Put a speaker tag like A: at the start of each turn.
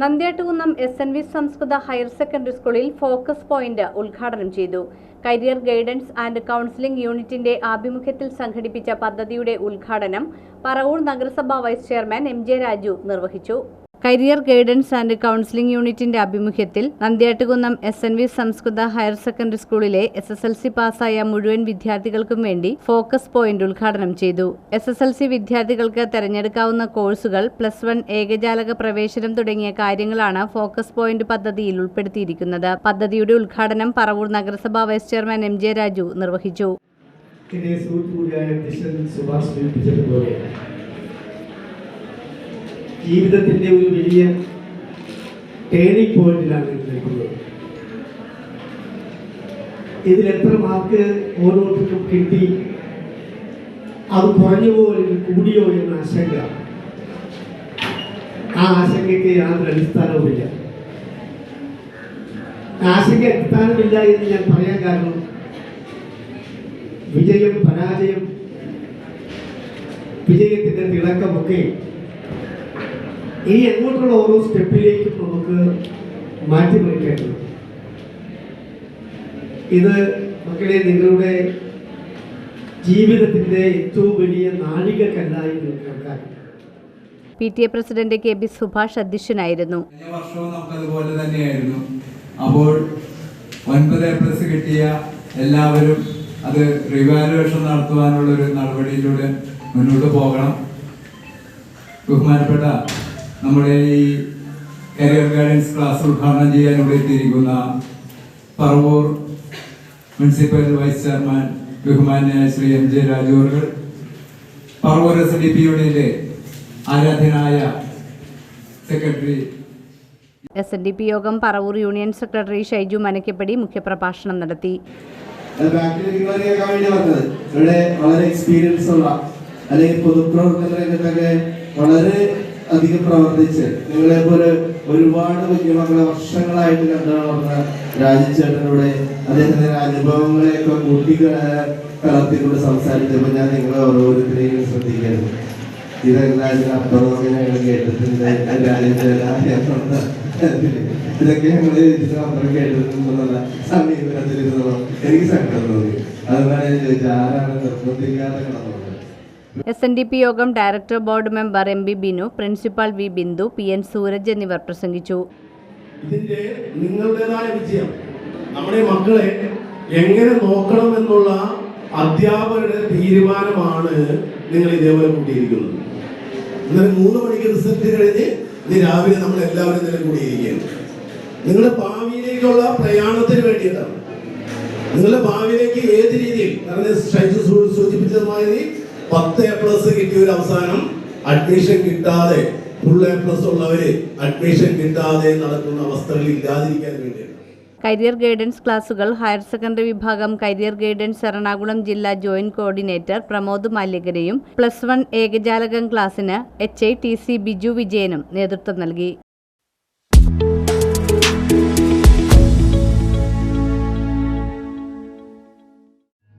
A: Nandyattukunnam S N V സംസ്കൃത higher secondary സ്കൂളിൽ focus point ഉദ്ഘാടനം ചെയ്തു. കരിയർ ഗൈഡൻസ് ആൻഡ് കൗൺസിലിംഗ് യൂണിറ്റിന്റെ ആഭിമുഖ്യത്തിൽ സംഘടിപ്പിച്ച പദ്ധതിയുടെ ഉദ്ഘാടനം പറവൂർ നഗരസഭാ vice chairman M J Raju നിർവഹിച്ചു. കരിയർ ഗൈഡൻസ് ആൻഡ് കൗൺസിലിംഗ് യൂണിറ്റിന്റെ ആഭിമുഖ്യത്തിൽ നന്ദ്യാട്ടുകുന്നം എസ് എൻ വി സംസ്കൃത ഹയർ സെക്കൻഡറി സ്കൂളിലെ എസ് എസ് എൽ സി പാസ്സായ മുഴുവൻ വിദ്യാർത്ഥികൾക്കും വേണ്ടി ഫോക്കസ് പോയിന്റ് ഉദ്ഘാടനം ചെയ്തു. എസ് എസ് എൽ സി വിദ്യാർത്ഥികൾക്ക് തെരഞ്ഞെടുക്കാവുന്ന കോഴ്സുകൾ പ്ലസ് വൺ ഏകജാലക പ്രവേശനം തുടങ്ങിയ കാര്യങ്ങളാണ് ഫോക്കസ് പോയിന്റ് പദ്ധതിയിൽ ഉൾപ്പെടുത്തിയിരിക്കുന്നത്. പദ്ധതിയുടെ ഉദ്ഘാടനം പറവൂർ നഗരസഭാ vice chairman M J Raju നിർവഹിച്ചു.
B: ജീവിതത്തിന്റെ ഒരു വലിയ ടേണിംഗ് പോയിന്റിലാണ് നിൽക്കുന്നത്. ഇതിൽ എത്ര മാർക്ക് ഓരോരുത്തർക്കും കിട്ടി അത് കുറഞ്ഞുവോ അല്ലെങ്കിൽ കൂടിയോ എന്ന ആശങ്ക. ആ ആശങ്കയ്ക്ക് യാതൊരു അടിസ്ഥാനവുമില്ല. ആശങ്ക അടിസ്ഥാനമില്ല എന്ന് ഞാൻ പറയാൻ കാരണം വിജയം പരാജയം വിജയത്തിന്റെ തിളക്കമൊക്കെ ഇനി അങ്ങോട്ടുള്ള ഓരോ സ്റ്റെപ്പിലേക്കും നമുക്ക് മാറ്റിമറിക്കേണ്ടത് ഇത് മക്കളെ നിങ്ങളുടെ ജീവിതത്തിന്റെ ഏറ്റവും വലിയ നാഴികക്കല്ലായി നിങ്ങൾക്ക് കണക്കാക്കാം.
A: P T A president K B Subhash അധ്യക്ഷനായിരുന്നു.
C: കഴിഞ്ഞ വർഷവും നമുക്ക് അതുപോലെ തന്നെയായിരുന്നു. അപ്പോൾ ഒൻപത് എ പ്ലസ് കിട്ടിയ എല്ലാവരും അത് റിവാലുവേഷൻ നടത്തുവാനുള്ള ഒരു നടപടിയിലൂടെ മുന്നോട്ട് പോകണം. ബഹുമാനപ്പെട്ട നമ്മുടെ ഈ കരിയർ ഗൈഡൻസ് ക്ലാസ് ഉദ്ഘാടനം ചെയ്യാൻ ഇവിടെ എത്തിയിരിക്കുന്ന പറവൂർ മുനിസിപ്പൽ വൈസ് ചെയർമാൻ ബഹുമാന്യ ശ്രീ എം ജെ രാജു അവർ പറവൂർ എസ് ഡി പി യൂണിയന്റെ ആരാധ്യനായ secretary
A: S N D P Yogam Paravur union secretary Shaiju Manakkappady മുഖ്യപ്രഭാഷണം നടത്തി.
D: വളരെ എക്സ്പീരിയൻസ് ഉള്ള അല്ലെങ്കിൽ പൊതുപ്രവർത്തന രംഗത്തൊക്കെ വളരെ അധികം പ്രവർത്തിച്ച് നിങ്ങളെ പോലെ ഒരുപാട് കുഞ്ഞുമക്കളെ വർഷങ്ങളായിട്ട് കണ്ടു വളർന്ന അദ്ദേഹത്തിന്റെ അനുഭവങ്ങളെയൊക്കെ കൂട്ടി കലർത്തിക്കൊണ്ട് സംസാരിച്ചപ്പോൾ ഞാൻ നിങ്ങളെ ഓരോരുത്തരെയും ശ്രദ്ധിക്കരുത് ഇതെല്ലാം ഇതിനപ്പുറമൊക്കെ ഞങ്ങൾ കേട്ടിട്ടുണ്ട്. ഇതൊക്കെ ഞങ്ങൾ അപ്പുറം കേട്ടിട്ടുണ്ടെന്നുള്ള സമീപനത്തിൽ എനിക്ക് സങ്കടം തോന്നി. അതുകൊണ്ടാണ് ഞാൻ ചോദിച്ചത് ആരാണ് നിർബന്ധിക്കാതെ കടന്നുള്ളത്
A: S N D P Yogam director board member M B Binu principal V Bindu P N Sooraj എന്നിവർ പ്രസംഗിച്ചു.
E: ഇതിന്റെ നിങ്ങളുടേതായ വിജയം നമ്മുടെ മക്കളെ എങ്ങനെ നോക്കണം എന്നുള്ള അധ്യാപകരുടെ തീരുമാനമാണ് നിങ്ങൾ ഇതേപോലെ കൂട്ടിയിരിക്കുന്നത്. ഇന്നലെ മൂന്ന് മണിക്ക് റിസൾട്ട് കഴിഞ്ഞ് ഇന്ന് രാവിലെ നമ്മൾ എല്ലാവരും ഇന്നലെ കൂടിയിരിക്കുകയാണ്. നിങ്ങളുടെ ഭാവിയിലേക്കുള്ള പ്രയാണത്തിന് വേണ്ടിയിട്ടാണ്. നിങ്ങളുടെ ഭാവിയിലേക്ക് ഏത് രീതിയിൽ കാരണം ഷൈജു സൂ- സൂചിപ്പിച്ചതുമാതിരി പത്ത് എ പ്ലസ് കിട്ടിയ ഒരു അവസാനം അഡ്മിഷൻ കിട്ടാതെ ഫുൾ എ പ്ലസ് ഉള്ളവര് അഡ്മിഷൻ കിട്ടാതെ നടക്കുന്ന അവസ്ഥകൾ ഇല്ലാതിരിക്കാൻ വേണ്ടിയാണ്.
A: കരിയർ ഗൈഡൻസ് ക്ലാസുകൾ ഹയർ സെക്കൻഡറി വിഭാഗം കരിയർ ഗൈഡൻസ് എറണാകുളം ജില്ലാ ജോയിന്റ് കോർഡിനേറ്റർ പ്രമോദ് മാല്യകരയും പ്ലസ് വൺ ഏകജാലകം ക്ലാസ്സിന് H I T C Biju വിജയനും നേതൃത്വം നൽകി.